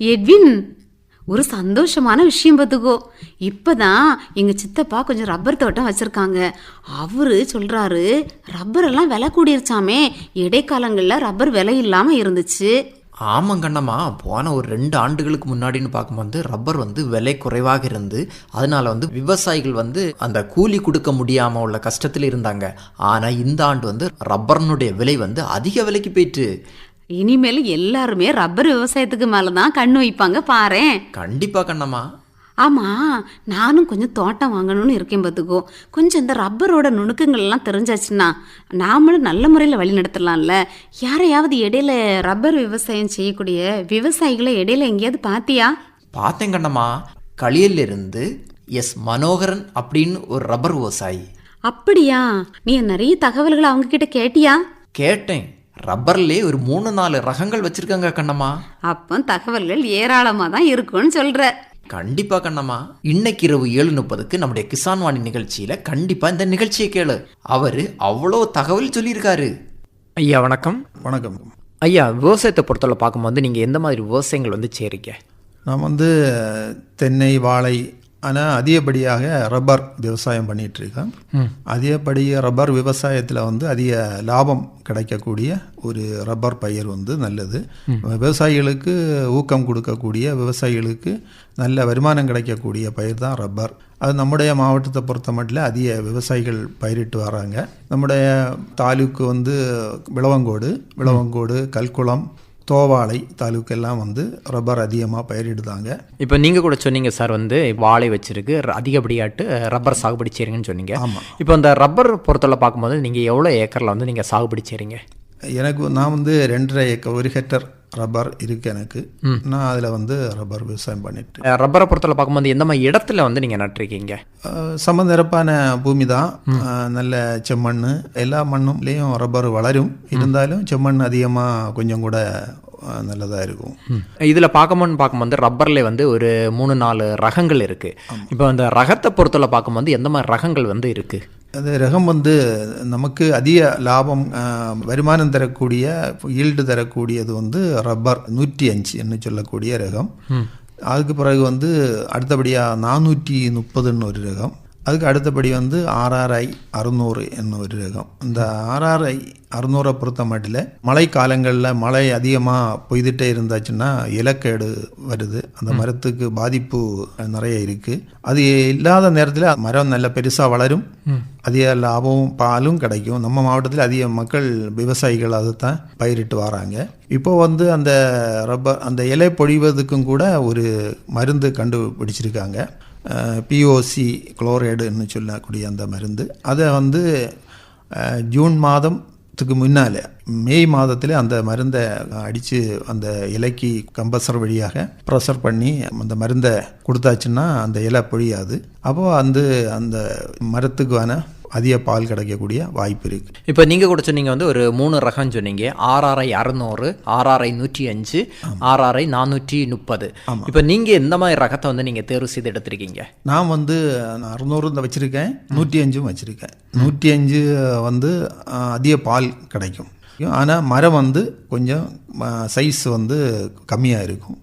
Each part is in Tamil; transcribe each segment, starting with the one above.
எட்வின் ஒரு சந்தோஷமான விஷயம் பார்த்துக்கோ. இப்பதான் எங்கள் சித்தப்பா கொஞ்சம் ரப்பர் தோட்டம் வச்சுருக்காங்க. அவரு சொல்கிறாரு ரப்பரெல்லாம் விலை கூடிருச்சாமே. இடைக்காலங்களில் ரப்பர் விலை இல்லாமல் இருந்துச்சு. ஆமாம் கண்ணம்மா போன ஒரு ரெண்டு ஆண்டுகளுக்கு முன்னாடின்னு பார்க்கும்போது ரப்பர் வந்து விலை குறைவாக இருந்து அதனால வந்து விவசாயிகள் வந்து அந்த கூலி கொடுக்க முடியாமல் உள்ள கஷ்டத்தில் இருந்தாங்க. ஆனால் இந்த ஆண்டு வந்து ரப்பர்னுடைய விலை வந்து அதிக விலைக்கு போயிட்டு இனிமேல் எல்லாருமே ரப்பர் விவசாயத்துக்கு மேலதான் கண்ணு வைப்பாங்க பாரேன். கண்டிப்பாக கண்ணம்மா. ஆமா நானும் கொஞ்சம் தோட்டம் வாங்கணும்னு இருக்கேன் பார்த்துக்கோ கொஞ்சம் இந்த ரப்பரோட நுணுக்கங்கள் எல்லாம் தெரிஞ்சாச்சுன்னா நாமளும் நல்ல முறையில் வழி நடத்தலாம்ல. யாரையாவது இடையில ரப்பர் விவசாயம் செய்யக்கூடிய விவசாயிகளை இடையில எங்கேயாவது பாத்தியா? பார்த்தேன் கண்ணம்மா. களியலிருந்து எஸ் மனோகரன் அப்படின்னு ஒரு ரப்பர் விவசாயி. அப்படியா? நீ நிறைய தகவல்களை அவங்க கிட்ட கேட்டியா? கேட்டேன். ரப்பர்லே ஒரு மூணு நாலு ரகங்கள் வச்சிருக்காங்க கண்ணம்மா. அப்போ தகவல்கள் ஏராளமாக தான் இருக்கும்னு சொல்ற. கண்டிப்பா கண்ணம்மா. இன்னைக்கு இரவு ஏழு முப்பதுக்கு நம்முடைய கிசான் வாணி நிகழ்ச்சியில கண்டிப்பா இந்த நிகழ்ச்சியை கேளு. அவரு அவ்வளோ தகவல் சொல்லியிருக்காரு. ஐயா வணக்கம். வணக்கம். ஐயா விவசாயத்தை பொறுத்தவரை பார்க்கும்போது நீங்கள் எந்த மாதிரி விவசாயங்கள் வந்து செய்கிறீங்க நான் வந்து தென்னை வாழை ஆனால் அதிகப்படியாக ரப்பர் விவசாயம் பண்ணிட்டு இருக்கேன் அதிகப்படி ரப்பர் விவசாயத்தில் வந்து அதிக லாபம் கிடைக்கக்கூடிய ஒரு ரப்பர் பயிர் வந்து நல்லது. விவசாயிகளுக்கு ஊக்கம் கொடுக்கக்கூடிய விவசாயிகளுக்கு நல்ல வருமானம் கிடைக்கக்கூடிய பயிர் தான் ரப்பர். அது நம்முடைய மாவட்டத்தை பொறுத்த மட்டும் அதிக விவசாயிகள் பயிரிட்டு வராங்க. நம்முடைய தாலுக்கு வந்து விளவங்கோடு விளவங்கோடு கல்குளம் தோவாளை தாலுக்கு எல்லாம் வந்து ரப்பர் அதிகமாக பயிரிடுதாங்க. இப்போ நீங்கள் கூட சொன்னீங்க சார் வந்து வாழை வச்சிருக்கு அதிகப்படியாட்டு ரப்பர் சாகுபடி செய்கிறீங்கன்னு சொன்னீங்க. ஆமாம் இப்போ இந்த ரப்பர் பொறுத்தவரை பார்க்கும்போது நீங்கள் எவ்வளோ ஏக்கரில் வந்து நீங்கள் சாகுபடி செய்கிறீங்க எனக்கு நான் வந்து ரெண்டரை ஏக்கர் ஒரு ஹெக்டர் ரப்பர் இருக்கு எனக்கு. நான் அதில் வந்து ரப்பர் விவசாயம் பண்ணிட்டு. ரப்பரை பொறுத்தவரை பார்க்கும்போது எந்த மாதிரி இடத்துல வந்து நீங்கள் நட்டிருக்கீங்க? அஹ் சமநிரப்பான பூமி தான். நல்ல செம்மண் எல்லா மண்ணும்லேயும் ரப்பர் வளரும். இருந்தாலும் செம்மண் அதிகமாக கொஞ்சம் கூட நல்லதாக இருக்கும். இதில் பார்க்கும்போது பார்க்கும்போது ரப்பர்ல வந்து ஒரு மூணு நாலு ரகங்கள் இருக்குது இப்போ அந்த ரகத்தை பொறுத்தவரை பார்க்கும்போது எந்த மாதிரி ரகங்கள் வந்து இருக்குது அது ரகம் வந்து நமக்கு அதிக லாபம் வருமானம் தரக்கூடிய ஈல்டு தரக்கூடியது வந்து ரப்பர் நூற்றி அஞ்சு என்று சொல்லக்கூடிய ரகம். அதுக்கு பிறகு வந்து அடுத்தபடியாக நானூற்றி முப்பதுன்னு ஒரு ரகம். அதுக்கு அடுத்தபடி வந்து ஆர்ஆர்ஐ அறுநூறு என்ன ஒரு ரகம். இந்த ஆர்ஆர்ஐ அறுநூறை பொறுத்த மட்டில் மழை காலங்களில் மழை அதிகமாக பெய்துட்டே இருந்தாச்சுன்னா இலக்கேடு வருது. அந்த மரத்துக்கு பாதிப்பு நிறைய இருக்குது அது இல்லாத நேரத்தில் மரம் நல்ல பெருசாக வளரும். அதிக லாபமும் பாலும் கிடைக்கும். நம்ம மாவட்டத்தில் அதிக மக்கள் விவசாயிகள் அதை தான் பயிரிட்டு வராங்க. இப்போ வந்து அந்த ரப்பர் அந்த இலை பொழிவதுக்கும் கூட ஒரு மருந்து கண்டுபிடிச்சிருக்காங்க. பிஓசி குளோரைடுன்னு சொல்லக்கூடிய அந்த மருந்து. அதை வந்து ஜூன் மாதத்துக்கு முன்னால் மே மாதத்தில் அந்த மருந்தை அடித்து அந்த இலைக்கு கம்பசர் வழியாக ப்ரெஷர் பண்ணி அந்த மருந்தை கொடுத்தாச்சுன்னா அந்த இலை பொழியாது. அப்போது அந்த அந்த மரத்துக்கான அதிக பால் கிடைக்கக்கூடிய வாய்ப்பு இருக்குது இப்போ நீங்கள் கூட சொன்னீங்க வந்து ஒரு மூணு ரகம் சொன்னீங்க. ஆர்ஆர்ஐ அறுநூறு ஆர்ஆர்ஐ நூற்றி அஞ்சு ஆர்ஆர்ஐ நானூற்றி முப்பது. இப்போ நீங்கள் எந்த மாதிரி ரகத்தை வந்து நீங்கள் தேர்வு செய்து எடுத்திருக்கீங்க? நான் வந்து அறுநூறு இந்த வச்சுருக்கேன் நூற்றி அஞ்சும் வச்சுருக்கேன். நூற்றி அஞ்சு வந்து அதிக பால் கிடைக்கும். ஆனால் மரம் வந்து கொஞ்சம் சைஸ் வந்து கம்மியாக இருக்கும்.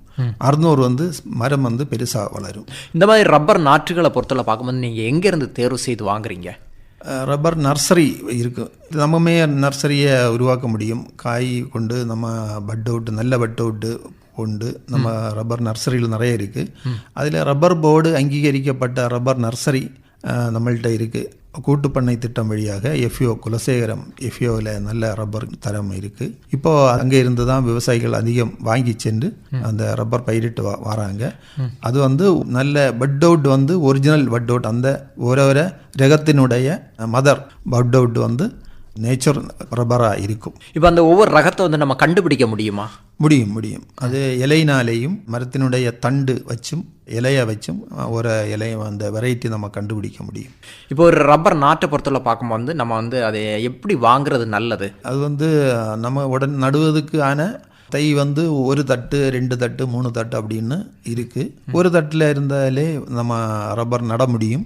அறுநூறு வந்து மரம் வந்து பெருசாக வளரும். இந்த மாதிரி ரப்பர் நாற்றுகளை பொறுத்தவரை பார்க்கும்போது நீங்கள் எங்கேருந்து தேர்வு செய்து வாங்குறீங்க? ரப்பர் நர்சரி இருக்கு. நம்மமே நர்சரியை உருவாக்க முடியும். காய் கொண்டு நம்ம பட் அவுட் நல்ல பட் அவுட்டு கொண்டு நம்ம ரப்பர் நர்சரியில் நிறைய இருக்குது அதில் ரப்பர் போர்டு அங்கீகரிக்கப்பட்ட ரப்பர் நர்சரி அஹ், நம்மள்ட்ட இருக்குது கூட்டுப்பண்ணை திட்டம் வழியாக எஃப்ஓ குலசேகரம் எஃப்ஓவில் நல்ல ரப்பர் தரம் இருக்குது இப்போ அங்கே இருந்து தான் விவசாயிகள் அதிகம் வாங்கி சென்று அந்த ரப்பர் பயிரிட்டு வா வராங்க. அது வந்து நல்ல பட் அவுட் வந்து ஒரிஜினல் பட் அவுட் அந்த ஓரோர ரகத்தினுடைய மதர் பட் அவுட் வந்து நேச்சர் ரப்பராக இருக்கும். இப்போ அந்த ஒவ்வொரு ரகத்தை வந்து நம்ம கண்டுபிடிக்க முடியுமா? முடியும் முடியும். அது இலையினாலேயும் மரத்தினுடைய தண்டு வச்சும் இலையை வச்சும் ஒரு இலையை அந்த வெரைட்டி நம்ம கண்டுபிடிக்க முடியும். இப்போ ஒரு ரப்பர் நாட்டை பொறுத்தவரை பார்க்கும்போது நம்ம வந்து அதை எப்படி வாங்குறது நல்லது? அது வந்து நம்ம உடன் நடுவதுக்கு ஆன தை வந்து ஒரு தட்டு ரெண்டு தட்டு மூணு தட்டு அப்படின்னு இருக்குது ஒரு தட்டில் இருந்தாலே நம்ம ரப்பர் நட முடியும்.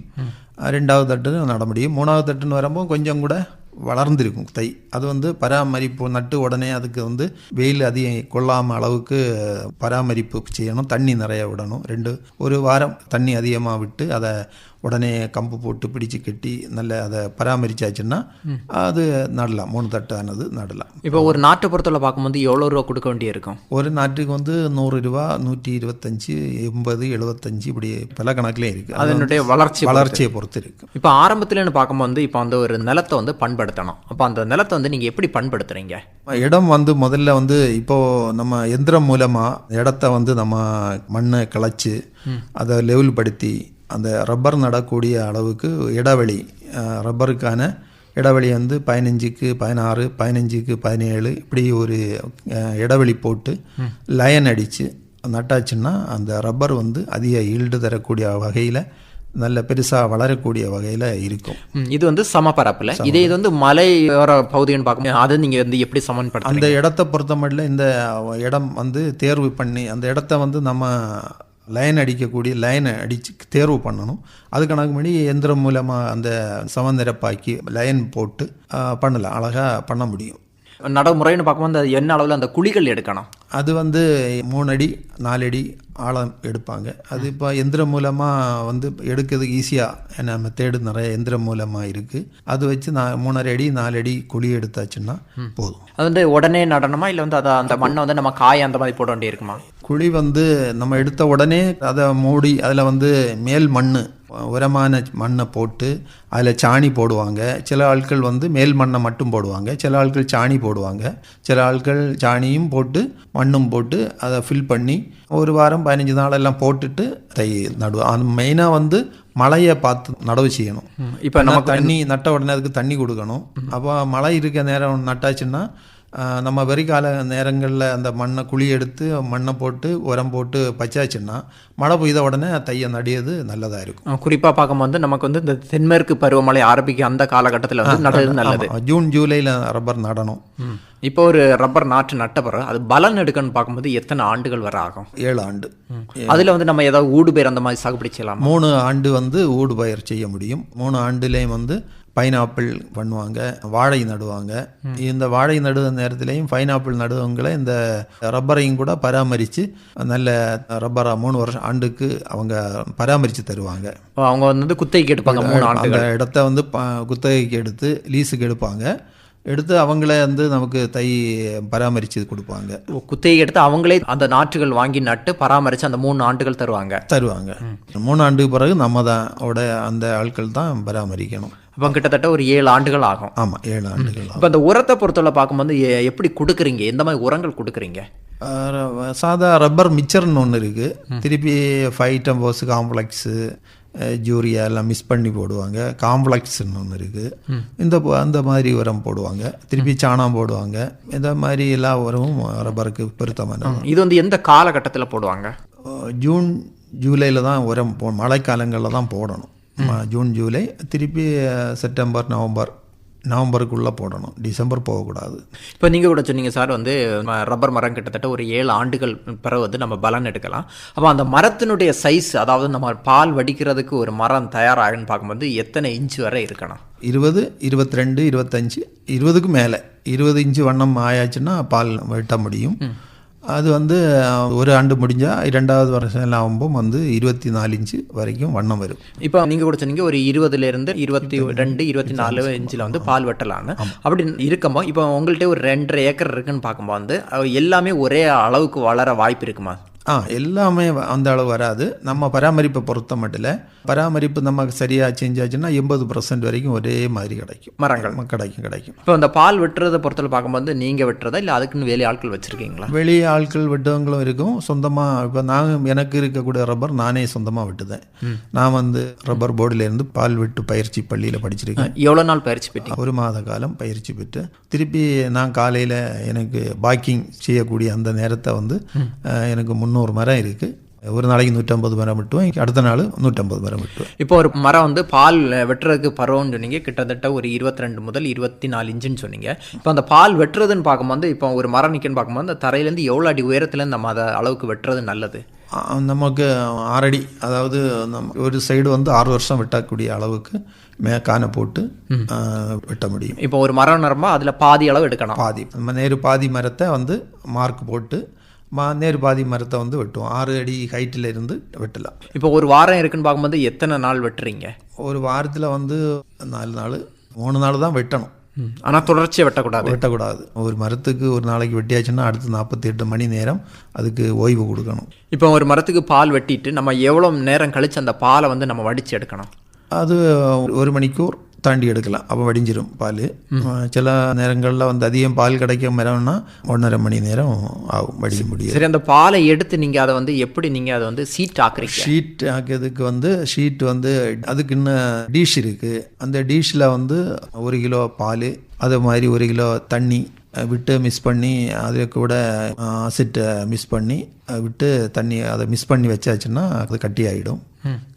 ரெண்டாவது தட்டு நட முடியும். மூணாவது தட்டுன்னு வரும்போது கொஞ்சம் கூட வளர்ந்திருக்கும் தை. அது வந்து பராமரிப்பு நட்டு உடனே அதுக்கு வந்து வெயில் அதிகம் கொள்ளாமல் அளவுக்கு பராமரிப்பு செய்யணும். தண்ணி நிறைய விடணும். ரெண்டு ஒரு வாரம் தண்ணி அதிகமாக விட்டு அதை உடனே கம்பு போட்டு பிடிச்சு கட்டி நல்ல அதை பராமரிச்சாச்சுன்னா அது நடலாம். மூணு தட்டானது நடலாம். இப்போ ஒரு நாட்டை பொறுத்தவரை பார்க்கும்போது எவ்வளோ ரூபா கொடுக்க வேண்டியிருக்கும்? ஒரு நாட்டுக்கு வந்து நூறு ரூபா நூற்றி இருபத்தஞ்சி எண்பது எழுபத்தஞ்சு இப்படி பல கணக்குலேயும் இருக்குது அதனுடைய வளர்ச்சி. வளர்ச்சியை பொறுத்து இருக்கு. இப்போ ஆரம்பத்துலன்னு பார்க்கும்போது இப்போ அந்த ஒரு நிலத்தை வந்து பண்படுத்தணும். அப்போ அந்த நிலத்தை வந்து நீங்கள் எப்படி பண்படுத்துறீங்க? இடம் வந்து முதல்ல வந்து இப்போ நம்ம எந்திரம் மூலமாக இடத்த வந்து நம்ம மண்ணை கிளச்சி அதை லெவல் படுத்தி அந்த ரப்பர் நடக்கூடிய அளவுக்கு இடைவெளி ரப்பருக்கான இடைவெளி வந்து பதினஞ்சுக்கு பதினாறு பதினஞ்சுக்கு பதினேழு இப்படி ஒரு இடைவெளி போட்டு லயன் அடித்து நட்டாச்சுன்னா அந்த ரப்பர் வந்து அதிக ஈல்டு தரக்கூடிய வகையில் நல்ல பெருசாக வளரக்கூடிய வகையில் இருக்கும். இது வந்து சமபரப்பில். இதே இது வந்து மலையோர பகுதின்னு பார்க்கும்போது அதை நீங்கள் வந்து எப்படி அந்த சமன்படுத்துறீங்க இடத்த பொறுத்த மட்டும் இந்த இடம் வந்து தேர்வு பண்ணி அந்த இடத்த வந்து நம்ம லைன் அடிக்கக்கூடிய லைனை அடித்து தேர்வு பண்ணணும். அது கணக்கு பண்ணி எந்திரம் மூலமாக அந்த சமநிரப்பாக்கி லைன் போட்டு பண்ணலாம். அழகாக பண்ண முடியும். நடைமுறைன்னு பார்க்கும்போது அது என்ன அளவில் அந்த குழிகள் எடுக்கணும். அது வந்து மூணு அடி நாலு அடி ஆழம் எடுப்பாங்க. அது இப்போ எந்திரம் மூலமாக வந்து எடுக்கிறதுக்கு ஈஸியாக என்ன மெத்தேடு நிறைய எந்திரம் மூலமாக இருக்குது அது வச்சு நான் மூணரை அடி நாலு அடி குழி எடுத்தாச்சுன்னா போதும். அது வந்து உடனே நடணுமா? இல்லை வந்து அதை அந்த மண்ணை வந்து நம்ம காய அந்த மாதிரி போட வேண்டியிருக்குமா? குழி வந்து நம்ம எடுத்த உடனே அதை மூடி அதில் வந்து மேல் மண் உரமான மண்ணை போட்டு அதில் சாணி போடுவாங்க. சில ஆட்கள் வந்து மேல் மண்ணை மட்டும் போடுவாங்க. சில ஆட்கள் சாணி போடுவாங்க. சில ஆட்கள் சாணியும் போட்டு மண்ணும் போட்டு அதை ஃபில் பண்ணி ஒரு வாரம் பதினஞ்சு நாளெல்லாம் போட்டுட்டு தை நடுவோம் அது மெயினாக வந்து மழையை பார்த்து நடவு செய்யணும். இப்போ நம்ம தண்ணி நட்ட உடனே அதுக்கு தண்ணி கொடுக்கணும். அப்போ மழை இருக்க நேரம் நட்டாச்சுன்னா நம்ம வெறிக்கால நேரங்களில் அந்த மண்ணை குழி எடுத்து மண்ணை போட்டு உரம் போட்டு பச்சாச்சுன்னா மழை பெய்த உடனே தையை நடியது நல்லதாக இருக்கும். குறிப்பாக பார்க்கும்போது நமக்கு வந்து இந்த தென்மேற்கு பருவமழை ஆரம்பிக்க அந்த காலகட்டத்தில் வந்து நடுறது நல்லது ஜூன் ஜூலையில் ரப்பர் நடணும். இப்போ ஒரு ரப்பர் நாற்று நட்ட பிறகு அது பலன் எடுக்கணும்னு பார்க்கும்போது எத்தனை ஆண்டுகள் வர ஆகும்? ஏழு ஆண்டு. அதில் வந்து நம்ம ஏதாவது ஊடு பேர் அந்த மாதிரி சாகுபடி செய்யலாம்? மூணு ஆண்டு வந்து ஊடு பயிர் செய்ய முடியும். மூணு ஆண்டுலேயும் வந்து பைனாப்பிள் பண்ணுவாங்க வாழை நடுவாங்க. இந்த வாழை நடுவ நேரத்துலையும் பைனாப்பிள் நடுவங்களை இந்த ரப்பரையும் கூட பராமரித்து நல்ல ரப்பராக மூணு வருஷம் ஆண்டுக்கு அவங்க பராமரித்து தருவாங்க. அவங்க வந்து குத்தகைக்கு எடுப்பாங்க மூணு அந்த ஆண்டுகள் இடத்த வந்து குத்தகைக்கு எடுத்து லீஸுக்கு எடுப்பாங்க. எடுத்து அவங்களே வந்து நமக்கு தை பராமரித்து கொடுப்பாங்க. குத்தகைக்கு எடுத்து அவங்களே அந்த நாற்றுகள் வாங்கி நட்டு பராமரித்து அந்த மூணு ஆண்டுகள் தருவாங்க. தருவாங்க. மூணு ஆண்டுக்கு பிறகு நம்ம தான் ஓட அந்த ஆட்கள் தான் பராமரிக்கணும். அப்போ கிட்டத்தட்ட ஒரு ஏழு ஆண்டுகள் ஆகும். ஆமாம் ஏழு ஆண்டுகள். இப்போ அந்த உரத்தை பொறுத்தவரை பார்க்கும்போது எப்படி கொடுக்குறீங்க? எந்த மாதிரி உரங்கள் கொடுக்குறீங்க? சாதா ரப்பர் மிக்சர்னு ஒன்று இருக்குது திருப்பி ஃபைட்டம்போஸ் காம்ப்ளெக்ஸு ஜூரியா எல்லாம் மிஸ் பண்ணி போடுவாங்க. காம்ப்ளெக்ஸ்னு ஒன்று இருக்குது இந்த ப- அந்த மாதிரி உரம் போடுவாங்க. திருப்பி சாணம் போடுவாங்க. இந்த மாதிரி எல்லா உரமும் ரப்பருக்கு பொருத்தமானது இது வந்து எந்த காலகட்டத்தில் போடுவாங்க? ஜூன் ஜூலையில் தான் உரம் போ மழைக்காலங்களில் தான் போடணும். ஜூன் ஜூலை திருப்பி செப்டம்பர் நவம்பர் நவம்பருக்குள்ளே போடணும். டிசம்பர் போகக்கூடாது. இப்போ நீங்கள் கூட சொன்னீங்க சார் வந்து ரப்பர் மரம் கிட்டத்தட்ட ஒரு ஏழு ஆண்டுகள் பிறகு வந்து நம்ம பலன் எடுக்கலாம். அப்போ அந்த மரத்தினுடைய சைஸ் அதாவது நம்ம பால் வடிக்கிறதுக்கு ஒரு மரம் தயாராகுன்னு பார்க்கும்போது எத்தனை இன்ச் வரை இருக்கணும்? இருபது இருபத்தி ரெண்டு இருபத்தஞ்சி இருபதுக்கு மேலே. இருபது இன்ச்சு வண்ணம் ஆயாச்சுன்னா பால் வெட்ட முடியும். அது வந்து ஒரு ஆண்டு முடிஞ்சால் இரண்டாவது வருஷம் எல்லாம் ஆகும்போது வந்து இருபத்தி நாலு இன்ச்சு வரைக்கும் வண்ணம் வரும். இப்போ நீங்க கூட சொன்னீங்க ஒரு இருபதுல இருந்து இருபத்தி ரெண்டு இருபத்தி நாலு இன்ச்சில் வந்து பால் வெட்டலான்னு. அப்படி இருக்கமோ இப்போ உங்கள்கிட்ட ஒரு ரெண்டரை ஏக்கர் இருக்குன்னு பார்க்கும்போது வந்து எல்லாமே ஒரே அளவுக்கு வளர வாய்ப்பு இருக்குமா? ஆ எல்லாமே அந்த அளவு வராது. நம்ம பராமரிப்பை பொறுத்த மட்டும் இல்லை பராமரிப்பு நமக்கு சரியாக செஞ்சாச்சுன்னா எண்பது பர்சன்ட் வரைக்கும் ஒரே மாதிரி கிடைக்கும். மரங்கள். கிடைக்கும் கிடைக்கும். இப்போ இந்த பால் வெட்டுறதை பொறுத்தவரை பார்க்கும்போது நீங்க வெட்டுறதா இல்லை அதுக்குன்னு வேலை ஆட்கள் வச்சிருக்கீங்களா? வெளி ஆட்கள் வெட்டுவங்களும் இருக்கும். சொந்தமாக இப்போ நான் எனக்கு இருக்கக்கூடிய ரப்பர் நானே சொந்தமாக வெட்டுதேன். நான் வந்து ரப்பர் போர்டிலேருந்து பால் வெட்டு பயிற்சி பள்ளியில் படிச்சிருக்கேன். எவ்வளோ நாள் பயிற்சி பெற்றீங்க? ஒரு மாத காலம் பயிற்சி பெற்று திருப்பி நான் காலையில் எனக்கு பாக்கிங் செய்யக்கூடிய அந்த நேரத்தை வந்து எனக்கு முந்நூறு மரம் இருக்குது ஒரு நாளைக்கு நூற்றம்பது மரம் வெட்டுவேன் அடுத்த நாள் நூற்றம்பது மரம் வெட்டுவேன் இப்போ ஒரு மரம் வந்து பால் வெட்டுறதுக்கு பருவம்னு சொன்னீங்க. கிட்டத்தட்ட ஒரு இருபத்தி ரெண்டு முதல் இருபத்தி நாலு இன்ச்சுன்னு சொன்னீங்க. இப்போ அந்த பால் வெட்டுறதுன்னு பார்க்கும்போது இப்போ ஒரு மரம் நிற்குன்னு பார்க்கும்போது அந்த தரையிலேருந்து எவ்வளோ அடி உயரத்துலேருந்து நம்ம அதை அளவுக்கு வெட்டுறது நல்லது? நமக்கு ஆறடி அதாவது நம்ம ஒரு சைடு வந்து ஆறு வருஷம் வெட்டக்கூடிய அளவுக்கு மே கானை போட்டு வெட்ட முடியும். இப்போ ஒரு மரம் நரம்பா அதில் பாதி அளவு எடுக்கணும். பாதி. நேரு பாதி மரத்தை வந்து மார்க் போட்டு மா நேரு பாதி மரத்தை வந்து வெட்டுவோம். ஆறு அடி ஹைட்டில் இருந்து வெட்டலாம். இப்போ ஒரு வாரம் இருக்குன்னு பார்க்கும்போது எத்தனை நாள் வெட்டுறீங்க? ஒரு வாரத்தில் வந்து நாலு நாள் மூணு நாள் தான் வெட்டணும். ஆனால் தொடர்ச்சியாக வெட்டக்கூடாது? வெட்டக்கூடாது. ஒரு மரத்துக்கு ஒரு நாளைக்கு வெட்டியாச்சுன்னா அடுத்து நாற்பத்தி எட்டு மணி நேரம் அதுக்கு ஓய்வு கொடுக்கணும். இப்போ ஒரு மரத்துக்கு பால் வெட்டிட்டு நம்ம எவ்வளோ நேரம் கழிச்சு அந்த பாலை வந்து நம்ம வடித்து எடுக்கணும்? அது ஒரு மணிக்கூர் தாண்டி எடுக்கலாம். அப்போ வடிஞ்சிரும் பால். சில நேரங்களில் வந்து அதிகம் பால் கிடைக்க மரம்னா ஒன்றரை மணி நேரம் ஆகும் வடிய முடியும் சரி அந்த பாலை எடுத்து நீங்கள் அதை வந்து எப்படி நீங்கள் அதை வந்து சீட் ஆக்குறீங்க? ஷீட் ஆக்கிறதுக்கு வந்து ஷீட் வந்து அதுக்கு இன்னும் டீஷ் இருக்குது அந்த டீஷில் வந்து ஒரு கிலோ பால் அது மாதிரி ஒரு கிலோ தண்ணி விட்டு மிஸ் பண்ணி அதை கூட அசிட்டை மிஸ் பண்ணி விட்டு தண்ணி அதை மிஸ் பண்ணி வச்சாச்சுன்னா அது கட்டி ஆகிடும்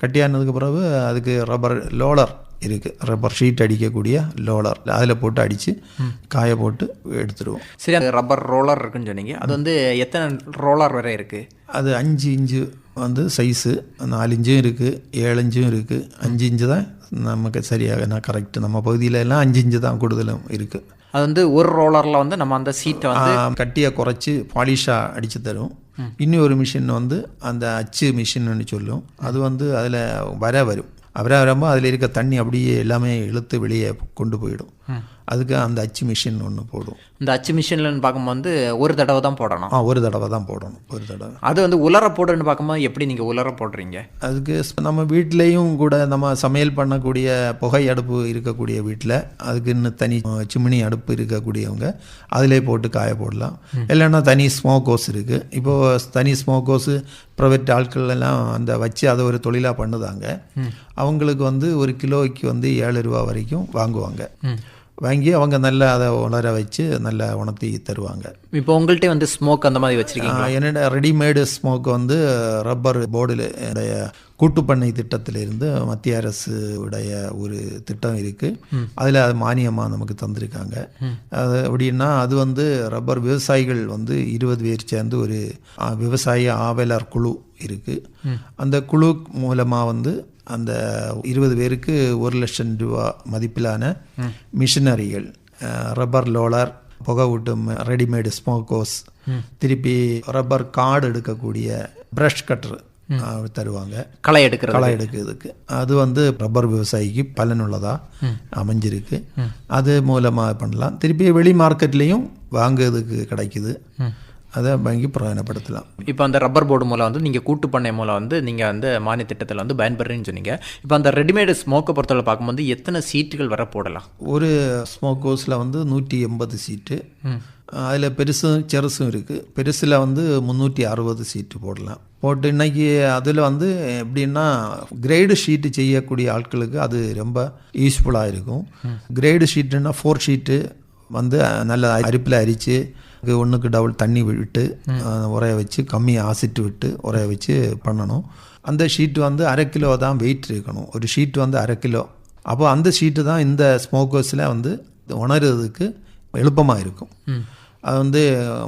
கட்டி ஆனதுக்கு பிறகு அதுக்கு ரப்பர் லோலர் இருக்குது ரப்பர் ஷீட் அடிக்கக்கூடிய லோலர் அதில் போட்டு அடித்து காய போட்டு எடுத்துடுவோம் சரி அந்த ரப்பர் ரோலர் இருக்குன்னு சொன்னீங்க. அது வந்து எத்தனை ரோலர் வரை இருக்குது அது அஞ்சு இன்ச்சு வந்து சைஸு நாலு இன்ச்சும் இருக்குது ஏழு இன்ச்சும் இருக்குது அஞ்சு இன்ச்சு தான் நமக்கு சரியாக நான் கரெக்ட் நம்ம பகுதியில எல்லாம் அஞ்சு இன்ச்சு தான் கூடுதலும் இருக்குது அது வந்து ஒரு ரோலரில் வந்து நம்ம அந்த சீட்டை வந்து கட்டியை குறைச்சி பாலிஷாக அடித்து தரும் இன்னும் ஒரு மிஷின் வந்து அந்த அச்சு மிஷின்னு சொல்லும். அது வந்து அதில் வர வரும். வர வரும்போது அதில் இருக்க தண்ணி அப்படியே எல்லாமே இழுத்து வெளியே கொண்டு போயிடும். அதுக்கு அந்த அச்சு மிஷின் ஒன்று போடும். இந்த அச்சு மிஷின்லன்னு பார்க்கும்போது ஒரு தடவை தான் போடணும். ஆ ஒரு தடவை தான் போடணும் ஒரு தடவை. அது வந்து உலர போடுன்னு பார்க்கும்போது எப்படி நீங்கள் உலர போடுறீங்க? அதுக்கு நம்ம வீட்லேயும் கூட நம்ம சமையல் பண்ணக்கூடிய புகை அடுப்பு இருக்கக்கூடிய வீட்டில் அதுக்கு இன்னும் தனி சிம்னி அடுப்பு இருக்கக்கூடியவங்க அதிலே போட்டு காய போடலாம். இல்லைன்னா தனி ஸ்மோக் ஹவுஸ் இருக்குது இப்போது தனி ஸ்மோக் ஹவுஸு ப்ரைவேட் ஆட்கள் எல்லாம் அந்த வச்சு அதை ஒரு தொழிலாக பண்ணுதாங்க. அவங்களுக்கு வந்து ஒரு கிலோவுக்கு வந்து ஏழு ரூபா வரைக்கும் வாங்குவாங்க. வாங்கி அவங்க நல்லா அதை உணர வச்சு நல்லா உணர்த்தி தருவாங்க. இப்போ உங்கள்கிட்ட வந்து ஸ்மோக் அந்த மாதிரி வச்சிருக்கீங்க என்னோட ரெடிமேடு ஸ்மோக் வந்து ரப்பர் போர்டில் என்னுடைய கூட்டுப்பண்ணை திட்டத்திலிருந்து மத்திய அரசு உடைய ஒரு திட்டம் இருக்குது அதில் அது மானியமாக நமக்கு தந்திருக்காங்க. அது எப்படின்னா அது வந்து ரப்பர் விவசாயிகள் வந்து இருபது பேர் சேர்ந்து ஒரு விவசாய ஆவலர் குழு இருக்குது அந்த குழு மூலமாக வந்து அந்த இருபது பேருக்கு ஒரு லட்சம் ரூபா மதிப்பிலான மிஷினரிகள் ரப்பர் லோலர் புகை ஊட்டும் ரெடிமேடு ஸ்மோக்கோஸ் திருப்பி ரப்பர் கார்டு எடுக்கக்கூடிய ப்ரஷ் கட்டர் தருவாங்க. களை எடுக்கிறது. களை எடுக்கிறதுக்கு. அது வந்து ரப்பர் விவசாயிக்கு பலனுள்ளதா அமைஞ்சிருக்கு. அது மூலமாக பண்ணலாம். திருப்பி வெளி மார்க்கெட்லேயும் வாங்குறதுக்கு கிடைக்குது. அதை வாங்கி பிரயோஜனப்படுத்தலாம் இப்போ அந்த ரப்பர் போர்டு மூலம் வந்து நீங்கள் கூட்டு பண்ணை மூலம் வந்து நீங்கள் வந்து மானிய திட்டத்தில் வந்து பயன்படுறீங்கன்னு சொன்னீங்க. இப்போ அந்த ரெடிமேடு ஸ்மோக்கை பொறுத்தவரை பார்க்கும்போது எத்தனை சீட்டுகள் வர போடலாம்? ஒரு ஸ்மோக் ஹவுஸில் வந்து நூற்றி எண்பது சீட்டு. அதில் பெருசும் சிறுசும் இருக்குது பெருசில் வந்து முந்நூற்றி அறுபது சீட்டு போடலாம். போட்டு இன்னைக்கு அதில் வந்து எப்படின்னா கிரேடு ஷீட்டு செய்யக்கூடிய ஆட்களுக்கு அது ரொம்ப யூஸ்ஃபுல்லாக இருக்கும். கிரேடு ஷீட்டுன்னா ஃபோர் ஷீட்டு வந்து நல்ல அரிப்பில் அரித்து ஒன்றுக்கு டபுள் தண்ணி விட்டு உரைய வச்சு கம்மி ஆசிட்டு விட்டு உரைய வச்சு பண்ணணும். அந்த ஷீட்டு வந்து அரை கிலோ தான் வெயிட் இருக்கணும். ஒரு ஷீட் வந்து அரை கிலோ. அப்போ அந்த ஷீட்டு தான் இந்த ஸ்மோக்கர்ஸில் வந்து உணர்றதுக்கு எழுப்பமாக இருக்கும். அது வந்து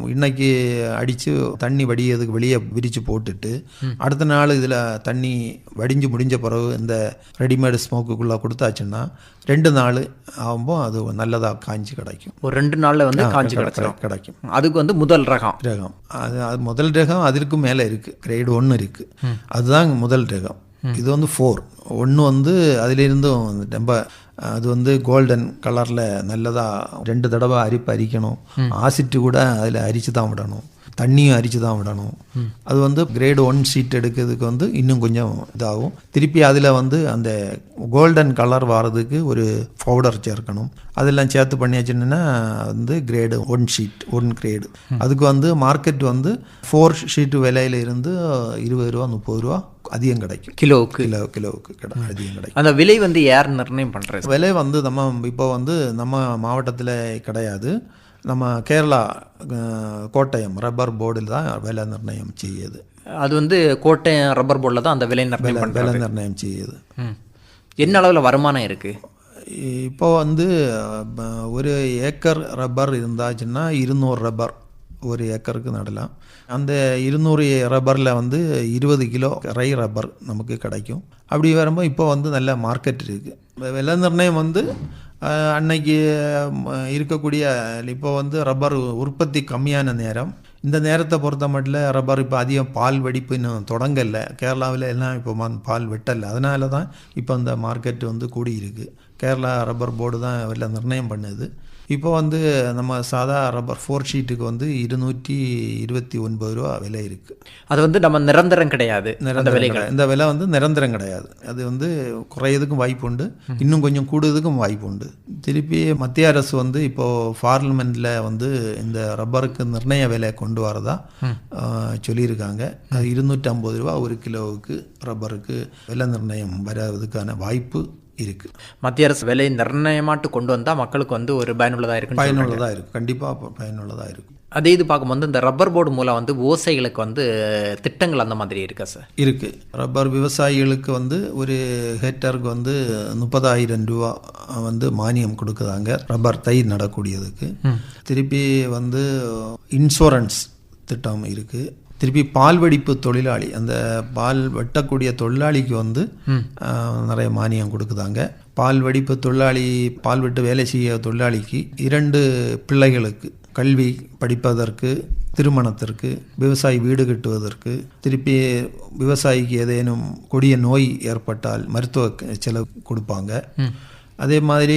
இன்னைக்கு அடித்து தண்ணி வடியதுக்கு வெளியே விரித்து போட்டுட்டு அடுத்த நாள் இதில் தண்ணி வடிஞ்சு முடிஞ்ச பிறகு இந்த ரெடிமேடு ஸ்மோக்குக்குள்ளே கொடுத்தாச்சுன்னா ரெண்டு நாள் ஆகும்போது அது நல்லதாக காஞ்சி கிடைக்கும். ஒரு ரெண்டு நாளில் வந்து காஞ்சி கிடை- கிடச்சிடும் கிடைக்கும். அதுக்கு வந்து முதல் ரகம். ரகம். அது அது முதல் ரகம் அதற்கு மேலே இருக்குது கிரேடு ஒன்று இருக்குது அதுதான் முதல் ரகம். இது வந்து ஃபோர் ஒன்று வந்து அதிலிருந்தும் ரொம்ப அது வந்து கோல்டன் கலரில் நல்லதாக ரெண்டு தடவை அரிப்பு அரிக்கணும். ஆசிட்டு கூட அதில் அரிச்சு தான் விடணும். தண்ணியும் அரிச்சு தான் விடணும். அது வந்து கிரேடு ஒன் ஷீட் எடுக்கிறதுக்கு வந்து இன்னும் கொஞ்சம் இதாகும். திருப்பி அதில் வந்து அந்த கோல்டன் கலர் வர்றதுக்கு ஒரு பவுடர் சேர்க்கணும். அதெல்லாம் சேர்த்து பண்ணியாச்சுன்னா வந்து grade one sheet one grade அதுக்கு வந்து மார்க்கெட் வந்து ஃபோர் ஷீட்டு விலையில இருந்து இருபது ரூபா முப்பது ரூபா அதிகம் கிடைக்கும். கிலோவுக்கு. கிலோ கிலோவுக்கு கிடை அதிகம் கிடைக்கும். அந்த விலை வந்து யார் நிர்ணயம் பண்ணுறது விலை வந்து நம்ம இப்போ வந்து நம்ம மாவட்டத்தில் கிடையாது. நம்ம கேரளா கோட்டயம் ரப்பர் போர்டில் தான் விலை நிர்ணயம் செய்யுது. அது வந்து கோட்டை ரப்பர் போர்டில் தான் அந்த விலை நிர்ணயம் விலை நிர்ணயம் செய்யுது. என்ன அளவில் வருமானம் இருக்குது இப்போ வந்து ஒரு ஏக்கர் ரப்பர் இருந்தாச்சுன்னா இருநூறு ரப்பர் ஒரு ஏக்கருக்கு நடலாம். அந்த இருநூறு ரப்பரில் வந்து இருபது கிலோ ரை ரப்பர் நமக்கு கிடைக்கும். அப்படி வரும்போது இப்போ வந்து நல்ல மார்க்கெட் இருக்குது விலை நிர்ணயம் வந்து அன்னைக்கு இருக்கக்கூடிய இப்போ வந்து ரப்பர் உற்பத்தி கம்மியான நேரம். இந்த நேரத்தை பொறுத்த மட்டும் ரப்பர் இப்போ அதிகம் பால் வெடிப்பு இன்னும் தொடங்கலை. கேரளாவில் எல்லாம் இப்போ ம- பால் வெட்டலை. அதனால தான் இப்போ அந்த மார்க்கெட் வந்து கூடியிருக்கு. கேரளா ரப்பர் போர்டு தான் விலை நிர்ணயம் பண்ணுது. இப்போ வந்து நம்ம சாதா ரப்பர் ஃபோர் ஷீட்டுக்கு வந்து இருநூற்றி இருபத்தி ஒன்பது ரூபா விலை இருக்குது அது வந்து நம்ம நிரந்தரம் கிடையாது. அந்த நிரந்தரம். இந்த விலை வந்து நிரந்தரம் கிடையாது. அது வந்து குறையதுக்கும் வாய்ப்பு உண்டு. இன்னும் கொஞ்சம் கூடுறதுக்கும் வாய்ப்பு உண்டு. திருப்பி மத்திய அரசு வந்து இப்போ பார்லிமெண்ட்ல வந்து இந்த ரப்பருக்கு நிர்ணய விலை கொண்டு வரதா சொல்லியிருக்காங்க. அது இருநூற்றி ஐம்பது ரூபா ஒரு கிலோவுக்கு ரப்பருக்கு விலை நிர்ணயம் வர்றதுக்கான வாய்ப்பு இருக்கு. மத்திய அரசு விலை நிர்ணயமாட்டு கொண்டு வந்தால் மக்களுக்கு வந்து ஒரு பயனுள்ளதாக சொல்றாங்க. பயனுள்ளதாக இருக்கும் கண்டிப்பாக பயனுள்ளதாக இருக்கும் அதே இது பார்க்கும்போது இந்த ரப்பர் போர்டு மூலம் வந்து விவசாயிகளுக்கு வந்து திட்டங்கள் அந்த மாதிரி இருக்கா சார்? இருக்கு. ரப்பர் விவசாயிகளுக்கு வந்து ஒரு ஹெக்டருக்கு வந்து முப்பதாயிரம் ரூபா வந்து மானியம் கொடுக்குறாங்க. ரப்பர் தை நடக்கூடியதுக்கு. திருப்பி வந்து இன்சூரன்ஸ் திட்டம் இருக்கு. திருப்பி பால் வெடிப்பு தொழிலாளி அந்த பால் வெட்டக்கூடிய தொழிலாளிக்கு வந்து நிறைய மானியம் கொடுக்குதாங்க. பால் வெடிப்பு தொழிலாளி பால் வெட்டு வேலை செய்ய தொழிலாளிக்கு இரண்டு பிள்ளைகளுக்கு கல்வி படிப்பதற்கு திருமணத்திற்கு விவசாயி வீடு கட்டுவதற்கு திருப்பி விவசாயிக்கு ஏதேனும் கொடிய நோய் ஏற்பட்டால் மருத்துவ செலவு கொடுப்பாங்க. அதே மாதிரி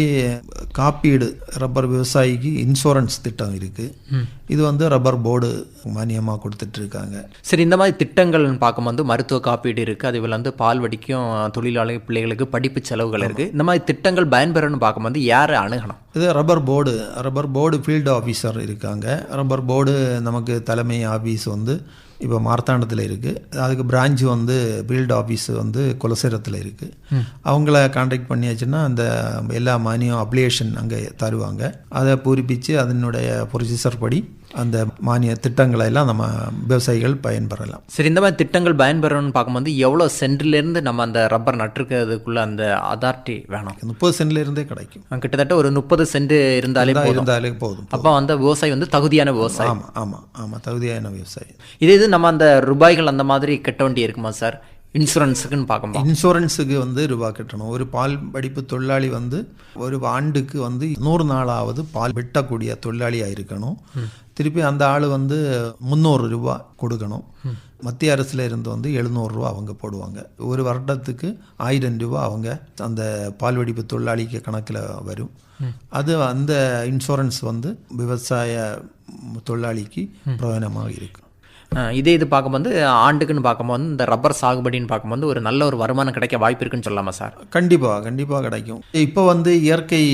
காப்பீடு ரப்பர் விவசாயிக்கு இன்சூரன்ஸ் திட்டம் இருக்குது இது வந்து ரப்பர் போர்டு மானியமாக கொடுத்துட்டு இருக்காங்க சரி இந்த மாதிரி திட்டங்கள்னு பார்க்கும்போது மருத்துவ காப்பீடு இருக்குது அது வந்து பால் வடிக்கும் தொழிலாளி பிள்ளைகளுக்கு படிப்பு செலவுகள் இருக்குது இந்த மாதிரி திட்டங்கள் பயன்பெறணும்னு பார்க்கும்போது யாரை அணுகணும்? இது rubber board rubber board field officer இருக்காங்க. ரப்பர் போர்டு நமக்கு தலைமை ஆஃபீஸ் வந்து இப்போ மார்த்தாண்டத்தில் இருக்குது அதுக்கு பிரான்ச் வந்து ஃபீல்டு ஆஃபீஸ் வந்து குலசேரத்தில் இருக்குது அவங்கள காண்டாக்ட் பண்ணியாச்சுன்னா அந்த எல்லா மானியம் அப்ளிகேஷன் அங்கே தருவாங்க. அதை பூரிப்பித்து அதனுடைய ப்ரொசீஜர் படி அந்த மானிய திட்டங்களை எல்லாம் நம்ம விவசாயிகள் பயன்பெறலாம். சரி இந்த மாதிரி திட்டங்கள் பயன்பெறணும்னு பார்க்கும்போது எவ்வளோ சென்ட்லேருந்து நம்ம அந்த ரப்பர் நட்டுருக்கிறதுக்குள்ள அந்த அதாரிட்டி வேணும்? முப்பது சென்ட்ல இருந்தே கிடைக்கும் கிட்டத்தட்ட ஒரு முப்பது சென்ட் இருந்தாலே இருந்தாலே போதும். அப்போ அந்த விவசாயி வந்து தகுதியான விவசாயி. ஆமாம் ஆமாம் ஆமாம் தகுதியான விவசாயி. இதே இது நம்ம அந்த ரூபாய்கள் அந்த மாதிரி கட்ட வேண்டி இருக்குமா சார்? இன்சூரன்ஸுக்குன்னு பார்க்கும்போது. இன்சூரன்ஸுக்கு வந்து ரூபா கட்டணும். ஒரு பால் படிப்பு தொழிலாளி வந்து ஒரு ஆண்டுக்கு வந்து நூறு நாளாவது பால் வெட்டக்கூடிய தொழிலாளியாக இருக்கணும். திருப்பி அந்த ஆள் வந்து முந்நூறு ரூபா கொடுக்கணும். மத்திய அரசுல இருந்து வந்து எழுநூறுரூவா அவங்க போடுவாங்க. ஒரு வருடத்துக்கு ஆயிரம் ரூபா அவங்க அந்த பால் வெடிப்பு தொழிலாளிக்கு கணக்கில் வரும். அது அந்த இன்சூரன்ஸ் வந்து விவசாய தொழிலாளிக்கு பிரயோஜனமாக இருக்கும் இதே இது பார்க்கும்போது ஆண்டுக்குன்னு பார்க்கும்போது இந்த ரப்பர் சாகுபடின்னு பார்க்கும்போது ஒரு நல்ல ஒரு வருமானம் கிடைக்க வாய்ப்பு இருக்குன்னு சொல்லலாமா சார்? கண்டிப்பாக கண்டிப்பாக கிடைக்கும். இப்போ வந்து இயற்கை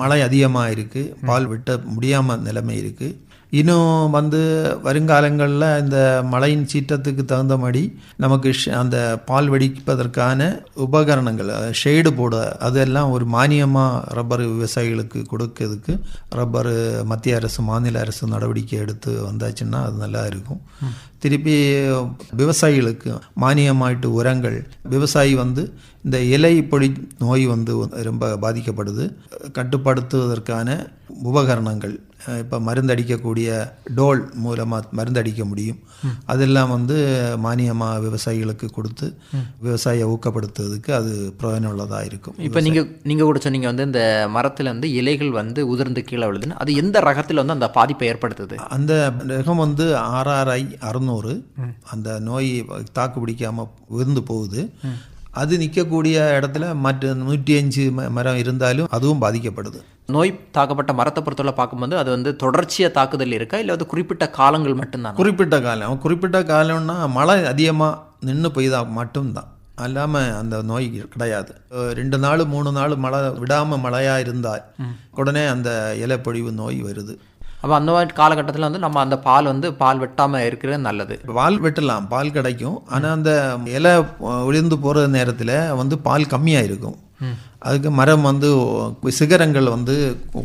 மழை அதிகமாக இருக்குது பால் வெட்ட முடியாமல் நிலைமை இருக்குது இன்னும் வந்து வருங்காலங்களில் இந்த மழையின் சீற்றத்துக்கு தகுந்தபடி நமக்கு ஷ- அந்த பால் வெடிப்பதற்கான உபகரணங்கள் ஷேடு போட அதெல்லாம் ஒரு மானியமாக ரப்பர் விவசாயிகளுக்கு கொடுக்கறதுக்கு ரப்பர் மத்திய அரசு மாநில அரசு நடவடிக்கை எடுத்து வந்தாச்சுன்னா அது நல்லா இருக்கும். திருப்பி விவசாயிகளுக்கு மானியமாயிட்டு உரங்கள் விவசாயி வந்து இந்த இலை பொடி நோய் வந்து ரொம்ப பாதிக்கப்படுது. கட்டுப்படுத்துவதற்கான உபகரணங்கள் இப்போ மருந்தடிக்கக்கூடிய டோல் மூலமாக மருந்தடிக்க முடியும். அதெல்லாம் வந்து மானியமாக விவசாயிகளுக்கு கொடுத்து விவசாயியை ஊக்கப்படுத்துவதற்கு அது பிரயோஜனமுள்ளதாக இருக்கும். இப்போ நீங்கள் நீங்கள் கூட சொன்னீங்க வந்து இந்த மரத்துல வந்து இலைகள் வந்து உதிர்ந்து கீழே விழுதுன்னு. அது எந்த ரகத்தில் வந்து அந்த பாதிப்பை ஏற்படுத்துது? அந்த ரகம் வந்து ஆர்ஆர்ஐ அறுநூறு. அந்த நோய் தாக்கு பிடிக்காமல் விருந்து போகுது அது நிற்கக்கூடிய இடத்துல மற்ற நூற்றி அஞ்சு மரம் இருந்தாலும் அதுவும் பாதிக்கப்படுது. நோய் தாக்கப்பட்ட மரத்தை பொறுத்தவரை பார்க்கும்போது அது வந்து தொடர்ச்சியாக தாக்குதல் இருக்கா? இல்லை வந்து குறிப்பிட்ட காலங்கள் மட்டும்தான்? குறிப்பிட்ட காலம். குறிப்பிட்ட காலம்னா மழை அதிகமாக நின்று பெய்தா மட்டும்தான். அல்லாமல் அந்த நோய் கிடையாது. ரெண்டு நாள் மூணு நாள் மழை விடாமல் மழையாக இருந்தால் உடனே அந்த இலைப்பொழிவு நோய் வருது. அப்போ அந்த மாதிரி காலகட்டத்தில் வந்து நம்ம அந்த பால் வந்து பால் வெட்டாமல் இருக்கிறது நல்லது. பால் வெட்டலாம் பால் கிடைக்கும். ஆனால் அந்த இலை விழுந்து போகிற நேரத்தில் வந்து பால் கம்மியாக இருக்கும் அதுக்கு மரம் வந்து சிகரங்கள் வந்து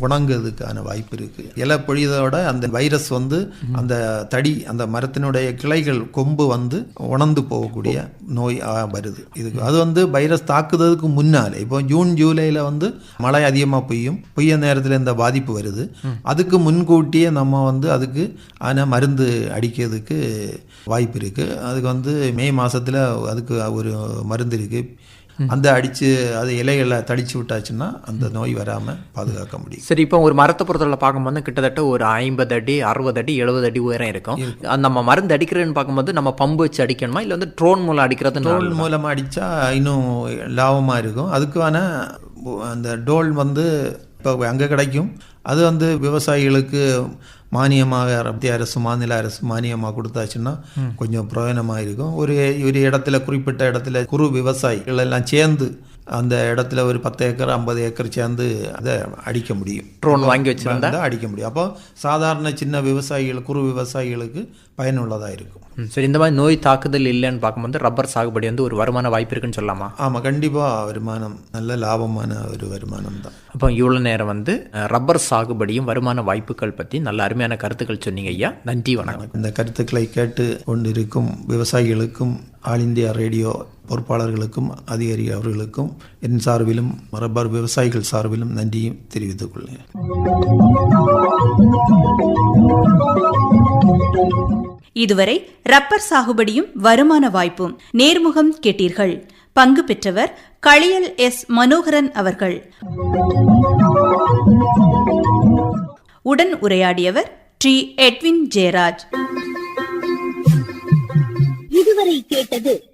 உணங்குறதுக்கான வாய்ப்பு இருக்குது இலை பொழியதோட அந்த வைரஸ் வந்து அந்த தடி அந்த மரத்தினுடைய கிளைகள் கொம்பு வந்து உணர்ந்து போகக்கூடிய நோய் வருது. இதுக்கு அது வந்து வைரஸ் தாக்குதலுக்கு முன்னாலே இப்போ ஜூன் ஜூலையில் வந்து மழை அதிகமாக பெய்யும். பெய்ய நேரத்தில் இந்த பாதிப்பு வருது. அதுக்கு முன்கூட்டியே நம்ம வந்து அதுக்கு ஆனால் மருந்து அடிக்கிறதுக்கு வாய்ப்பு இருக்குது அதுக்கு வந்து மே மாசத்துல அதுக்கு ஒரு மருந்து இருக்குது அந்த அடித்து அது இலைகளை தடிச்சு விட்டாச்சுன்னா அந்த நோய் வராமல் பாதுகாக்க முடியும். சரி இப்போ ஒரு மரத்தை பொறுத்தவரை பார்க்கும்போது கிட்டத்தட்ட ஒரு ஐம்பது அடி அறுபது அடி எழுபது அடி உயரம் இருக்கும். நம்ம மருந்து அடிக்கிறதுன்னு பார்க்கும்போது நம்ம பம்பு வச்சு அடிக்கணுமா? இல்லை வந்து ட்ரோன் மூலம் அடிக்கிறது டோல் மூலமாக அடித்தா இன்னும் லாபமாக இருக்கும். அதுக்கான அந்த டோல் வந்து இப்போ அங்கே கிடைக்கும். அது வந்து விவசாயிகளுக்கு மானியமாக மத்திய அரசு மாநில அரசு மானியமாக கொடுத்தாச்சுன்னா கொஞ்சம் பிரயோஜனமாக இருக்கும் ஒரு ஒரு இடத்துல குறிப்பிட்ட இடத்துல குறு விவசாயிகள் எல்லாம் சேர்ந்து அந்த இடத்துல ஒரு பத்து ஏக்கர் ஐம்பது ஏக்கர் சேர்ந்து அதை அடிக்க முடியும். ட்ரோன் வாங்கி வச்சிருந்தா? அடிக்க முடியும். அப்போ சாதாரண சின்ன விவசாயிகள் குறு விவசாயிகளுக்கு பயனுள்ளதாக இருக்கும். சரி இந்த மாதிரி நோய் தாக்குதல் இல்லைன்னு பார்க்கும்போது ரப்பர் சாகுபடி வந்து ஒரு வருமான வாய்ப்பு இருக்குன்னு சொல்லலாமா? ஆமாம் கண்டிப்பாக வருமானம் நல்ல லாபமான ஒரு வருமானம் தான். அப்போ இவ்வளோ நேரம் வந்து ரப்பர் சாகுபடியும் வருமான வாய்ப்புகள் பற்றி நல்ல அருமையான கருத்துக்கள் சொன்னீங்க ஐயா. நன்றி வணக்கம். இந்த கருத்துக்களை கேட்டு கொண்டிருக்கும் விவசாயிகளுக்கும் ஆல் இந்தியா ரேடியோ பொறுப்பாளர்களுக்கும் அதிகாரி அவர்களுக்கும் என் சார்பிலும் ரப்பர் விவசாயிகள் சார்பிலும் நன்றியும் தெரிவித்துக் கொள்கிறேன். இதுவரை ரப்பர் சாகுபடியும் வருமான வாய்ப்பும் நேர்முகம் கேட்டீர்கள். பங்கு பெற்றவர் களியல் எஸ். மனோகரன் அவர்கள். உடன் உரையாடியவர் டி. எட்வின் ஜெயராஜ். இதுவரை கேட்டது